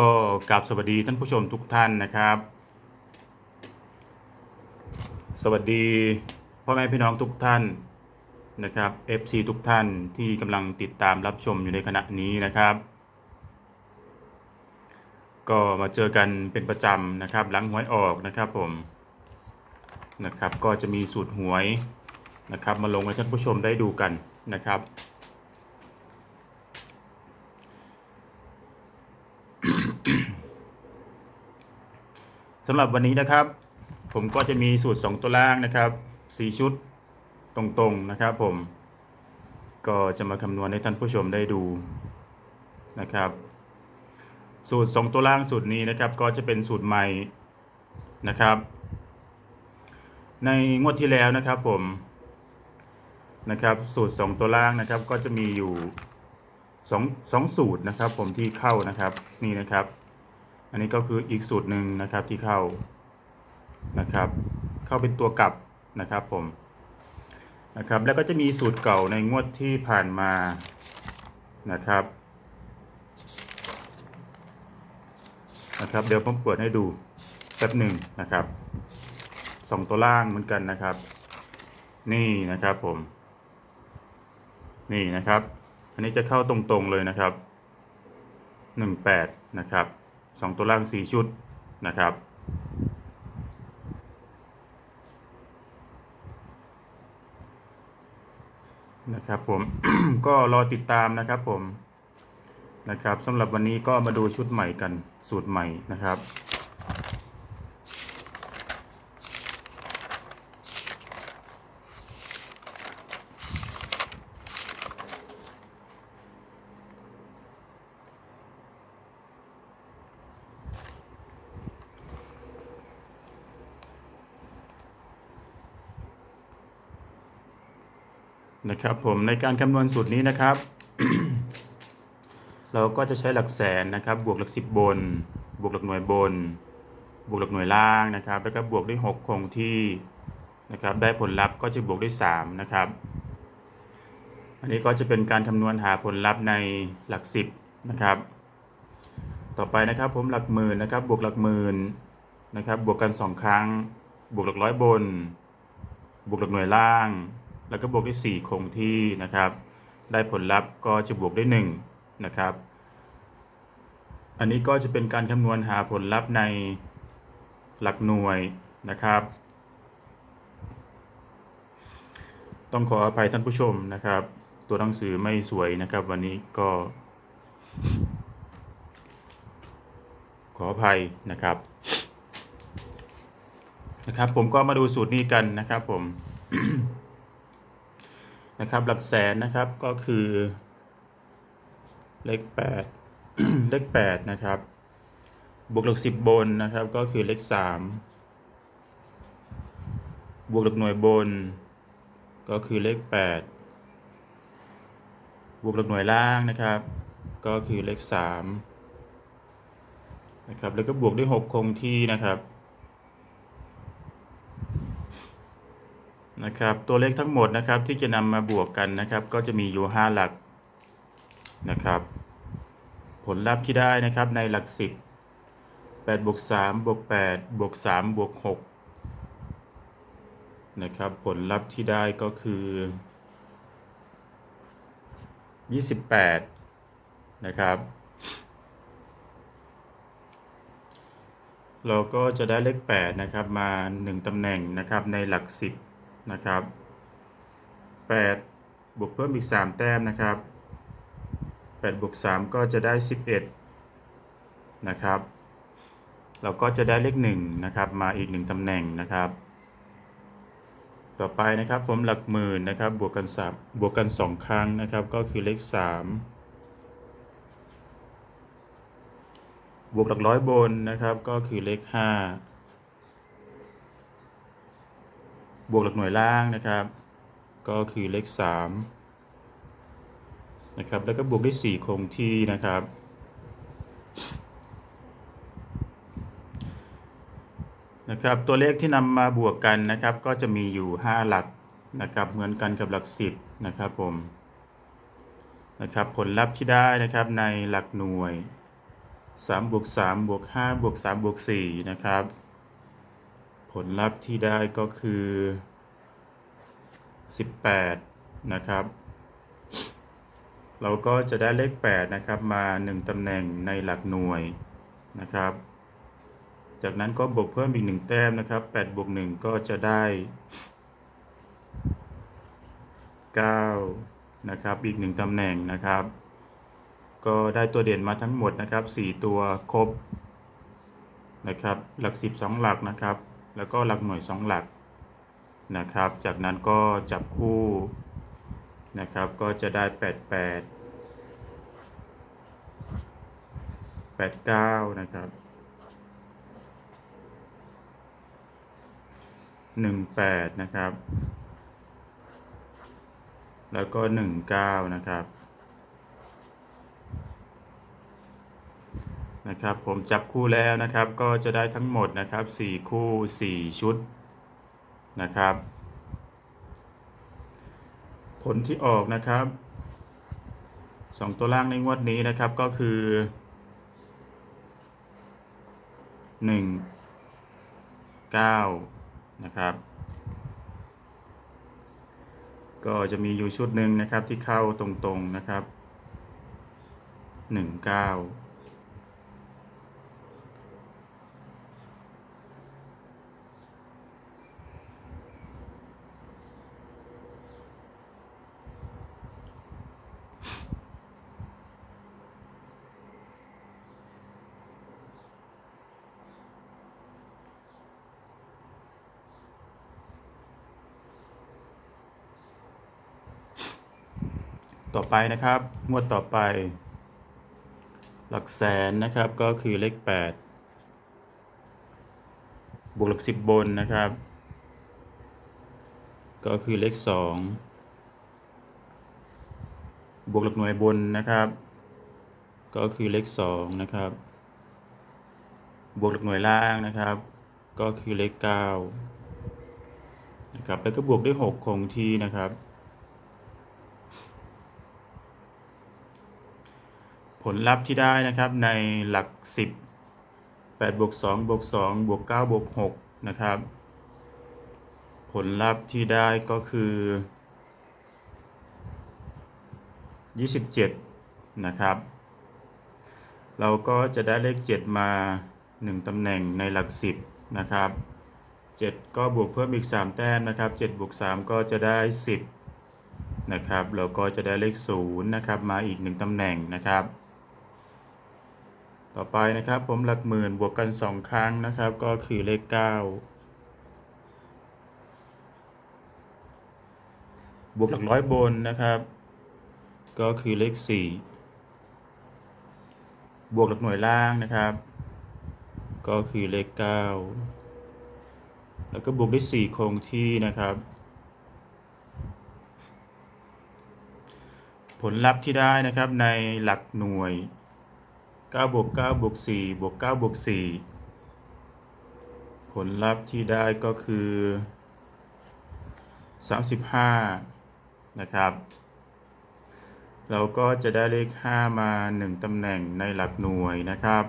ก็กราบสวัสดีท่านผู้ชมทุกท่านนะครับ สวัสดีพ่อแม่พี่น้องทุกท่านนะครับ FC ทุกท่านที่กำลังติดตามรับชมอยู่ในขณะนี้นะครับ ก็มาเจอกันเป็นประจำนะครับหลังหวยออกนะครับผมนะครับ ก็จะมีสูตรหวยนะครับ มาลงให้ท่านผู้ชมได้ดูกันนะครับ สำหรับวันนี้นะครับ ผมก็จะมีสูตร 2 ตัวล่างนะครับ4ชุดตรงๆนะครับ ผม ก็จะมาคำนวณให้ท่านผู้ชมได้ดูนะครับ สูตร 2 ตัวล่างสูตรนี้นะครับ ก็จะเป็นสูตรใหม่นะครับ ในงวดที่แล้วนะครับผมนะครับสูตร 2 ตัวล่างนะครับ ก็จะมีอยู่2 2สูตรนะครับ ผมที่เข้านะครับนี่นะครับ อันนี้ก็คืออีกสูตรหนึ่งนะครับที่เข้านะครับ เข้าเป็นตัวกลับนะครับผมนะครับ แล้วก็จะมีสูตรเก่าในงวดที่ผ่านมานะครับนะครับ เดี๋ยวผมเปิดให้ดูแป๊บหนึ่งนะครับสองตัวล่างเหมือนกันนะครับ นี่นะครับผม นี่นะครับ อันนี้จะเข้าตรงๆเลยนะครับหนึ่งแปดนะครับ สองตัวล่างสี่ชุดนะครับ นะครับผม ก็รอติดตามนะครับผม นะครับสำหรับวันนี้ก็มาดูชุดใหม่กันสูตรใหม่นะครับ นะครับผมในการคำนวณสูตรนี้นะครับ เราก็จะใช้หลักแสนนะครับบวกหลักสิบบน บวกหลักหน่วยบน บวกหลักหน่วยล่างนะครับ แล้วก็บวกด้วยหกคงที่นะครับได้ผลลัพธ์ก็จะบวกด้วยสามนะครับอันนี้ก็จะเป็นการคำนวณหาผลลัพธ์ในหลักสิบนะครับต่อไปนะครับผมหลักหมื่นนะครับบวกหลักหมื่นนะครับบวกกันสองครั้ง บวกหลักร้อยบน บวกหลักหน่วยล่าง แล้วก็บวกด้วย 4 คงที่นะครับ ได้ผลลัพธ์ก็จะบวกด้วย1นะครับ อันนี้ก็จะเป็นการคำนวณหาผลลัพธ์ในหลักหน่วยนะครับ ต้องขออภัยท่านผู้ชมนะครับ ตัวหนังสือไม่สวยนะครับ วันนี้ก็ ขออภัยนะครับนะครับ ผมก็มาดูสูตรนี้กันนะครับผม นะครับ หลักแสนนะครับก็คือ เลขแปดเลขแปดนะครับ บวกหลักสิบบนนะครับก็คือเลขสามบวกหลักหน่วยบน ก็คือเลขแปดบวกหลักหน่วยล่างนะครับ ก็คือเลขสามนะครับแล้วก็บวกด้วยหกคงที่นะครับ นะครับตัวเลขทั้งหมดนะครับที่จะนำมาบวกกันนะครับ ก็จะมีอยู่ 5 หลักนะครับ ผลลัพธ์ที่ได้นะครับในหลัก 10 8บวก3บวก8บวก3บวก6นะครับผลลัพธ์ที่ได้ก็คือ 28 นะครับเราก็จะได้เลข 8 นะครับ มา 1 ตำแหน่งนะครับในหลัก 10 นะครับ 8 บวกเพิ่มอีก 3 แต้มนะครับ 8 บวก 3 ก็จะได้ 11 นะครับ เราก็จะได้เลข1นะครับ มาอีก 1ตำแหน่งนะครับ ต่อไปนะครับผมหลักหมื่นนะครับ บวกกัน3บวกกัน 2 ครั้งนะครับ ก็คือเลข 3บวกหลักร้อยบนนะครับก็คือเลข 5 บวกหลักหน่วยล่างนะครับ ก็คือเลข3นะครับ แล้วก็บวกด้วย4คงที่นะครับ นะครับ ตัวเลขที่นำมาบวกกันนะครับ ก็จะมีอยู่ 5 หลักนะครับ เหมือนกันกับหลัก 10 นะครับผมนะครับผลลัพธ์ที่ได้นะครับในหลักหน่วย3บวก3บวก5บวก3บวก4นะครับ ผลลัพธ์ที่ได้ก็คือ 18 นะครับ เราก็จะได้เลข 8 นะครับ มา 1ตำแหน่งในหลักหน่วยนะครับ จากนั้นก็บวกเพิ่มอีก 1 แต้มนะครับ8บวก1ก็จะได้ 9 นะครับ อีก 1ตำแหน่งนะครับ ก็ได้ตัวเด่นมาทั้งหมดนะครับ 4 ตัวครบนะครับ หลัก 10 2 หลักนะครับ แล้วก็หลักหน่วย 2 หลักนะครับ จากนั้นก็จับคู่นะครับ ก็จะได้ 8 8 8 9 นะครับ 1 8 นะครับ แล้วก็ 1 9 นะครับ นะครับผมจับคู่แล้วนะครับก็จะได้ทั้งหมดนะครับ 4 คู่ 4 ชุดนะครับ ผลที่ออกนะครับ 2 ตัวล่างในงวดนี้นะครับก็คือ 1 9 นะครับ ก็จะมีอยู่ชุดหนึ่งนะครับที่เข้าตรงๆนะครับ 1 ไปนะครับ งวดต่อไป หลักแสนนะครับก็คือเลข 8 บวกหลัก10 บนนะครับ ก็คือเลข 2 บวกหลักหน่วยบนนะครับ ก็คือเลข 2 นะครับ บวกหลักหน่วยล่างนะครับ ก็คือเลข 9 นะครับแล้วก็บวกด้วย 6 คงที่นะครับ ผลลัพธ์ที่ได้นะครับในหลัก 10 8บวก2บวก2บวก9บวก6นะครับ ผลลัพธ์ที่ได้ก็คือ 27 นะครับ เราก็จะได้เลข 7 มา 1ตำแหน่งในหลัก 10 นะครับ 7 ก็บวกเพิ่มอีก 3 แต้มนะครับ7บวก3ก็จะได้ 10นะครับแล้วก็จะได้เลข0นะครับมาอีก 1ตำแหน่งนะครับ ต่อไปนะครับผมหลักหมื่นบวกกัน 2 ครั้งนะครับ ก็คือเลข 9 บวกหลักร้อยบนนะครับ ก็คือเลข 4 บวกหลักหน่วยล่างนะครับ ก็คือเลข 9 แล้วก็บวกด้วย4คงที่นะครับ ผลลัพธ์ที่ได้นะครับในหลักหน่วย 9บวก9บวก4บวก9บวก4ผลลัพธ์ที่ได้ก็คือ 35 นะครับ เราก็จะได้เลข 5 มา 1ตำแหน่งในหลักหน่วยนะครับ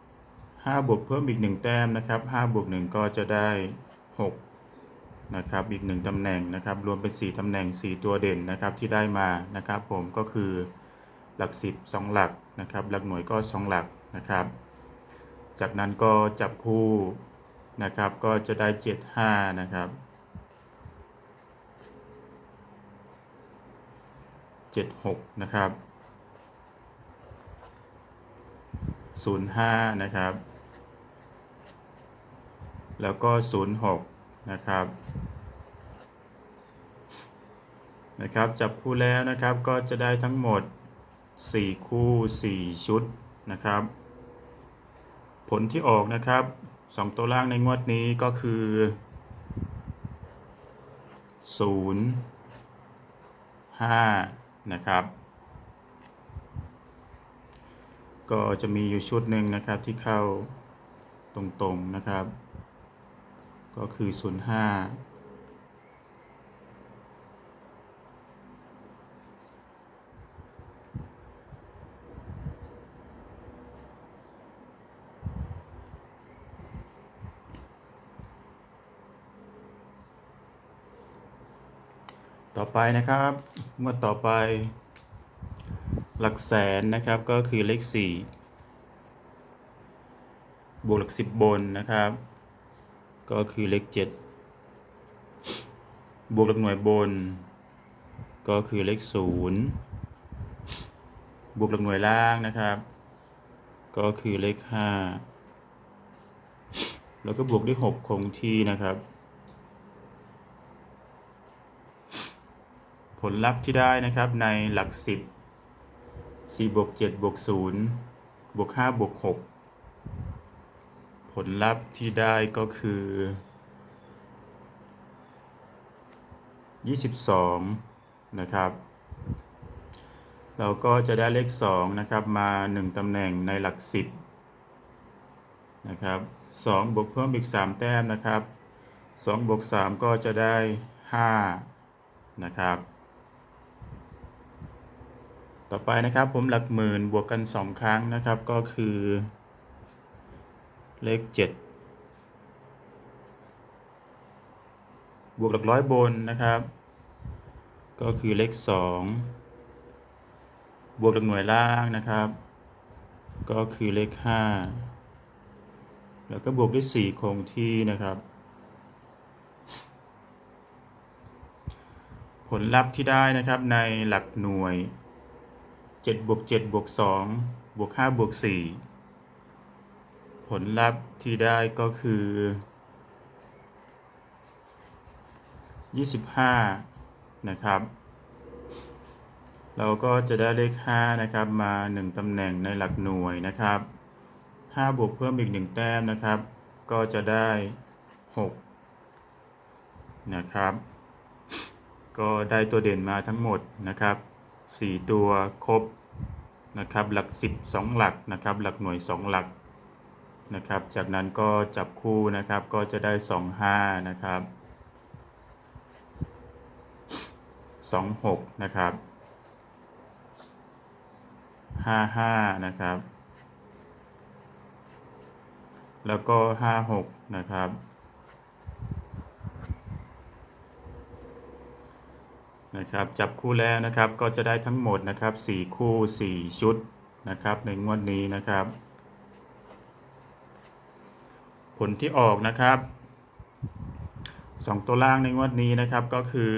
5บวกเพิ่มอีก 1 แต้มนะครับ5บวก1ก็จะได้ 6 นะครับ อีก 1ตำแหน่งนะครับ รวมเป็น 4ตำแหน่ง 4 ตัวเด่นนะครับที่ได้มานะครับ ผมก็คือหลัก 10 2 หลัก นะครับ หลักหน่วยก็ 2 หลักนะครับ จากนั้นก็จับคู่นะครับ ก็จะได้ 7 5 นะครับ 76 นะครับ 05 นะครับ แล้วก็ 06 นะครับนะครับจับคู่แล้วนะครับก็จะได้ทั้งหมด 4 คู่ 4 ชุดนะครับ ผลที่ออกนะครับ 2 ตัวล่างในงวดนี้ก็คือ 0 5 นะครับ ก็จะมีอยู่ชุดหนึ่งนะครับที่เข้าตรงๆนะครับ ก็คือ 0 5 ไปนะครับงวดต่อไป หลักแสนนะครับก็คือเลขสี่บวกหลักสิบบนนะครับ ก็คือเลขเจ็ดบวกหลักหน่วยบน ก็คือเลขศูนย์บวกหลักหน่วยล่างนะครับ ก็คือเลขห้าแล้วก็บวกด้วยหกคงที่นะครับ ลลัพธ์ที่ได้นะครับในหลักสิบสี่บวกเจ็ดบวกศูนย์บวกห้าบวกหกผลลัพธ์ที่ได้ก็คือยี่สิบสองนะครับ เราก็จะได้เลขสองนะครับ มาหนึ่งตำแหน่งในหลักสิบนะครับสองบวกเพิ่มอีกสามแต้มนะครับสองบวกสามก็จะได้ห้านะครับ ต่อไปนะครับผมหลักหมื่นบวกกัน 2 ครั้งนะครับก็คือ เลข 7 บวกหลักร้อยบนนะครับ ก็คือเลข 2 บวกหลักหน่วยล่างนะครับ ก็คือเลข 5 แล้วก็บวกด้วย 4 คงที่นะครับผลลัพธ์ที่ได้นะครับในหลักหน่วย 7บวก7บวก2บวก5บวก4ผลลัพธ์ที่ได้ก็คือ 25 นะครับ เราก็จะได้เลข 5 นะครับมา 1ตำแหน่งในหลักหน่วยนะครับ 5 บวกเพิ่มอีก 1 แต้มนะครับ ก็จะได้ 6 นะครับ ก็ได้ตัวเด่นมาทั้งหมดนะครับ 4 ตัวครบนะครับหลัก 10 2 หลักนะครับหลักหน่วย 2 หลักนะครับจากนั้นก็จับคู่นะครับก็จะได้ 2 5 นะครับ 2 6 นะครับ 5 5 นะครับ แล้วก็ 5 6 นะครับ นะครับจับคู่แล้วนะครับก็จะได้ทั้งหมดนะครับ 4 คู่ 4 ชุดนะครับในงวดนี้นะครับ ผลที่ออกนะครับ 2 ตัวล่างในงวดนี้นะครับก็คือ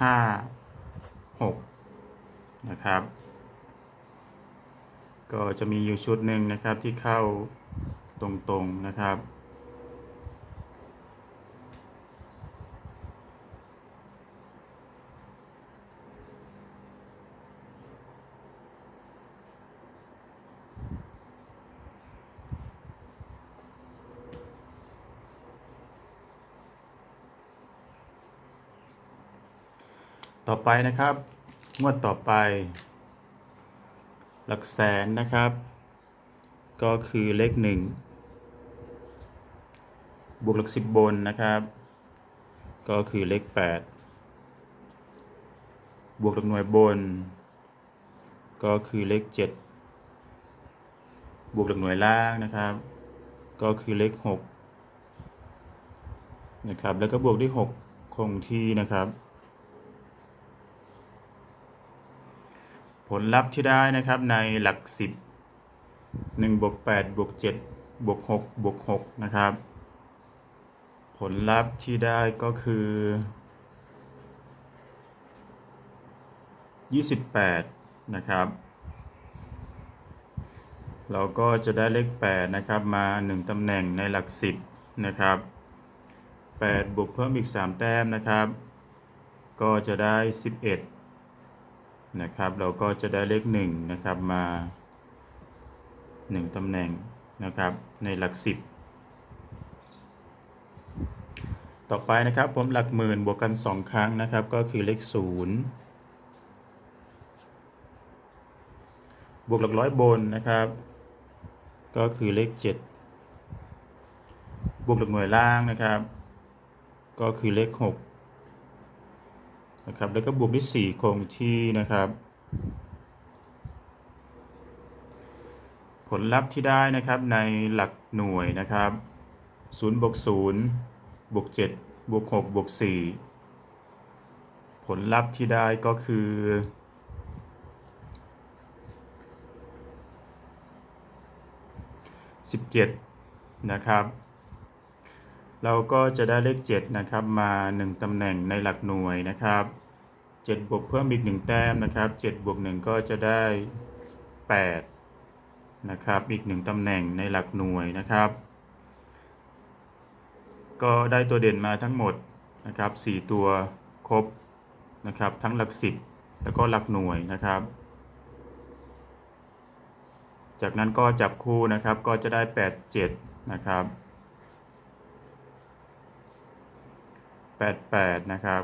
5 6 นะครับ ก็จะมีอยู่ชุดหนึ่งนะครับที่เข้าตรงๆนะครับ ต่อไปนะครับ งวดต่อไป หลักแสนนะครับ ก็คือเลขหนึ่งบวกหลักสิบบนนะครับ ก็คือเลขแปดบวกหลักหน่วยบน ก็คือเลขเจ็ดบวกหลักหน่วยล่างนะครับ ก็คือเลขหกนะครับ แล้วก็บวกด้วยหกคงที่นะครับ ผลลัพธ์ที่ได้นะครับในหลัก 10 1บวก8บวก7บวก6บวก6นะครับ ผลลัพธ์ที่ได้ก็คือ 28 นะครับ เราก็จะได้เลข 8 นะครับมา 1ตำแหน่งในหลัก 10 นะครับ 8 บวกเพิ่มอีก 3 แต้มนะครับ ก็จะได้ 11 นะครับ เราก็จะได้เลข1นะครับมา 1ตำแหน่งนะครับในหลัก 10 ต่อไปนะครับผมหลักหมื่นบวกกัน 2 ครั้งนะครับ ก็คือเลข 0 บวกหลักร้อยบนนะครับ ก็คือเลข 7 บวกหลักหน่วยล่างนะครับ ก็คือเลข 6 นะครับ แล้วก็บวกด้วย 4 คงที่นะครับ ผลลัพธ์ที่ได้นะครับในหลักหน่วยนะครับ0บวก0บวก7บวกหกบวกสี่ผลลัพธ์ที่ได้ก็คือ 17 นะครับ เราก็จะได้เลข 7 นะครับ มา 1 ตำแหน่งในหลักหน่วยนะครับ7บวกเพิ่มอีก 1 แต้มนะครับ7บวก1ก็จะได้ 8 นะครับ อีก 1 ตำแหน่งในหลักหน่วยนะครับ ก็ได้ตัวเด่นมาทั้งหมดนะครับ 4 ตัวครบนะครับ ทั้งหลัก 10 แล้วก็หลักหน่วยนะครับ จากนั้นก็จับคู่นะครับก็จะได้ 8 7 นะครับ 8 8นะครับ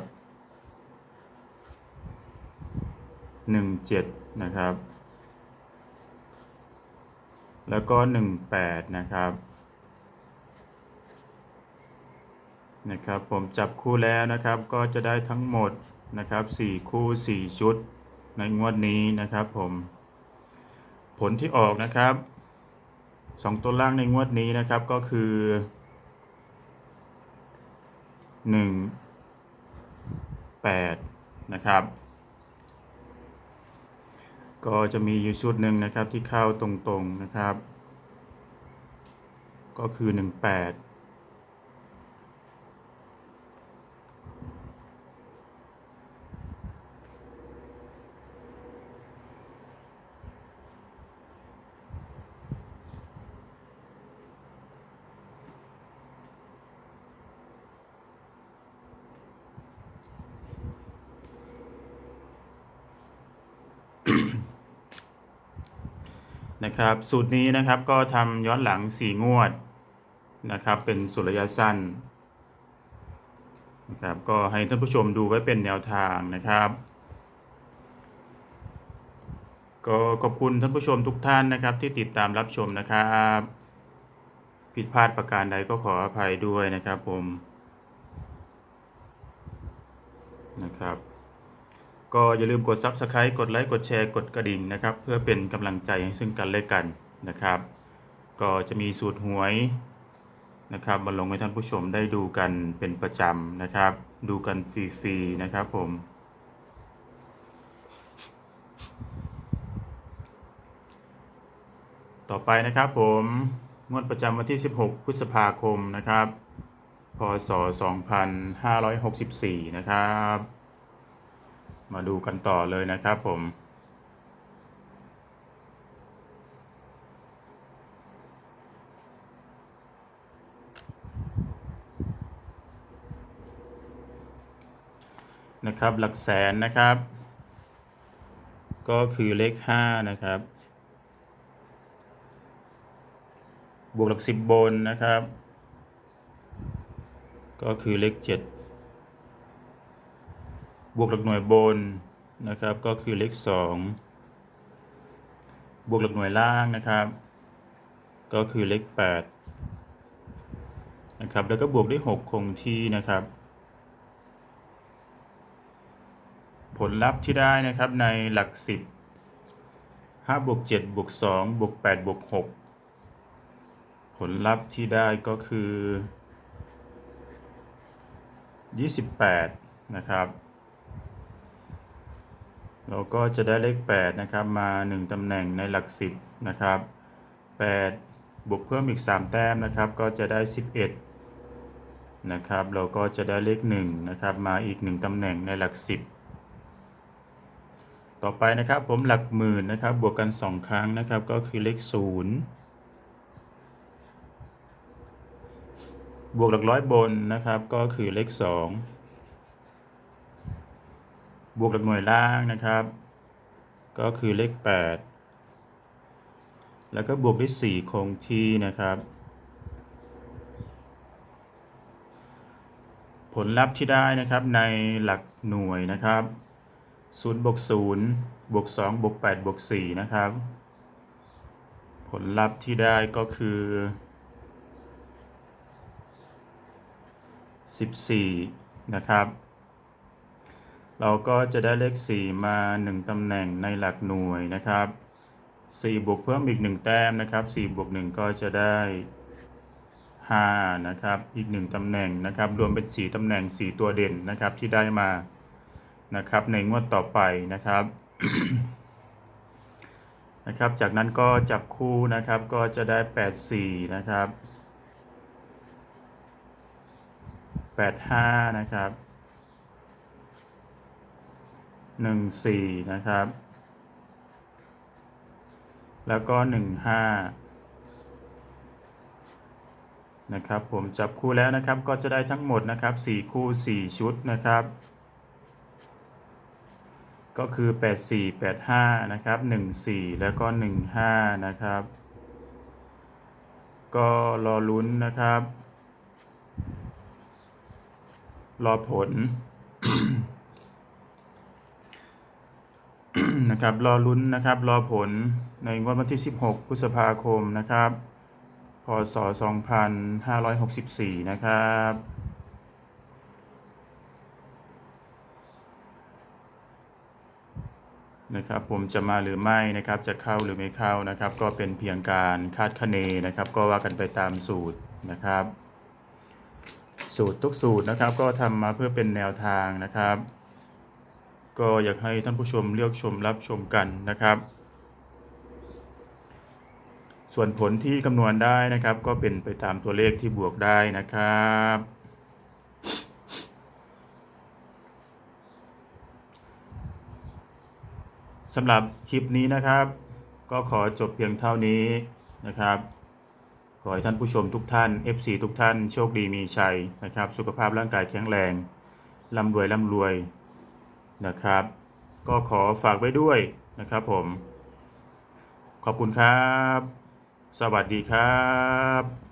1 7นะครับ แล้วก็1 8นะครับนะครับ ผมจับคู่แล้วนะครับก็จะได้ทั้งหมดนะครับ4คู่4ชุดในงวดนี้นะครับผม ผลที่ออกนะครับ2ตัวล่างในงวดนี้นะครับก็คือ 1 8 นะครับ ก็จะมีอยู่ชุดหนึ่งนะครับที่เข้าตรงๆนะครับ ก็คือ 18 นะครับ สูตรนี้นะครับก็ทำย้อนหลัง 4 งวดนะครับ เป็นสุรยะสั้นนะครับก็ให้ท่านผู้ชมดูไว้เป็นแนวทางนะครับ ก็ขอบคุณท่านผู้ชมทุกท่านนะครับ ที่ติดตามรับชมนะครับผิดพลาดประการใดก็ขออภัยด้วยนะครับผมนะครับ ก็อย่าลืมกด Subscribe กดไลค์กดแชร์กดกระดิ่งนะครับ เพื่อเป็นกำลังใจให้ซึ่งกันและกันนะครับ ก็จะมีสูตรหวยนะครับมาลงให้ท่านผู้ชมได้ดูกันเป็นประจำนะครับ ดูกันฟรีๆนะครับผมต่อไปนะครับผมงวดประจำวันที่ 16 พฤษภาคมนะครับ พศ 2564 นะครับ มาดูกันต่อเลยนะครับผม นะครับหลักแสนนะครับ ก็คือเลข 5 นะครับ บวกหลักสิบบนนะครับ ก็คือเลข 7 บวกหลักหน่วยบนนะครับ ก็คือเลข2บวกหลักหน่วยล่างนะครับ ก็คือเลข8นะครับ แล้วก็บวกด้วย6คงที่นะครับ ผลลัพธ์ที่ได้นะครับในหลัก10 5บวก7บวก2บวก8บวก6ผลลัพธ์ที่ได้ก็คือ 28 นะครับ เราก็จะได้เลข 8 นะครับ มา 1 ตำแหน่งในหลัก 10 นะครับ 8 บวกเพิ่มอีก 3 แต้มนะครับ ก็จะได้ 11 นะครับ เราก็จะได้เลข 1 นะครับ มาอีก 1 ตำแหน่งในหลัก 10 ต่อไปนะครับผมหลักหมื่นนะครับ บวกกัน 2 ครั้งนะครับ ก็คือเลข 0 บวกหลักร้อยบนนะครับ ก็คือเลข 2 บวกหลักหน่วยล่างนะครับ ก็คือเลข 8 แล้วก็บวกด้วย4คงที่นะครับ ผลลัพธ์ที่ได้นะครับในหลักหน่วยนะครับ0บวก0บวก2บวก8บวก4นะครับ ผลลัพธ์ที่ได้ก็คือ14 นะครับ เราก็จะได้เลข 4 มา 1 ตำแหน่งในหลักหน่วยนะครับ 4 บวกเพิ่มอีก 1 แต้มนะครับ 4 บวก 1 ก็จะได้ 5 นะครับ อีก 1 ตำแหน่งนะครับ รวมเป็น 4 ตำแหน่ง 4 ตัวเด่นนะครับที่ได้มานะครับในงวดต่อไปนะครับนะครับ จากนั้นก็จับคู่นะครับก็จะได้ 84 นะครับ 85 นะครับ 14นะครับ แล้วก็15นะครับผมจับคู่แล้วนะครับก็จะได้ทั้งหมดนะครับ4คู่4ชุดนะครับ ก็คือ84 85นะครับ14แล้วก็15นะครับ ก็รอลุ้นนะครับ รอผล นะครับ รอลุ้นนะครับ รอผลในงวดวันที่ 16 พฤษภาคมนะครับ พศ 2564 นะครับนะครับผมจะมาหรือไม่นะครับจะเข้าหรือไม่เข้านะครับ ก็เป็นเพียงการคาดคะเนนะครับ ก็ว่ากันไปตามสูตรนะครับ สูตรทุกสูตรนะครับ ก็ทำมาเพื่อเป็นแนวทางนะครับ ก็อยากให้ท่านผู้ชมเลือกชมรับชมกันนะครับ ส่วนผลที่คำนวณได้นะครับ ก็เป็นไปตามตัวเลขที่บวกได้นะครับสำหรับคลิปนี้นะครับ ก็ขอจบเพียงเท่านี้นะครับ ขอให้ท่านผู้ชมทุกท่าน FC ทุกท่านโชคดีมีชัยนะครับ สุขภาพร่างกายแข็งแรงร่ำรวยร่ำรวย นะครับ ก็ขอฝากไว้ด้วยนะครับผม ขอบคุณครับ สวัสดีครับ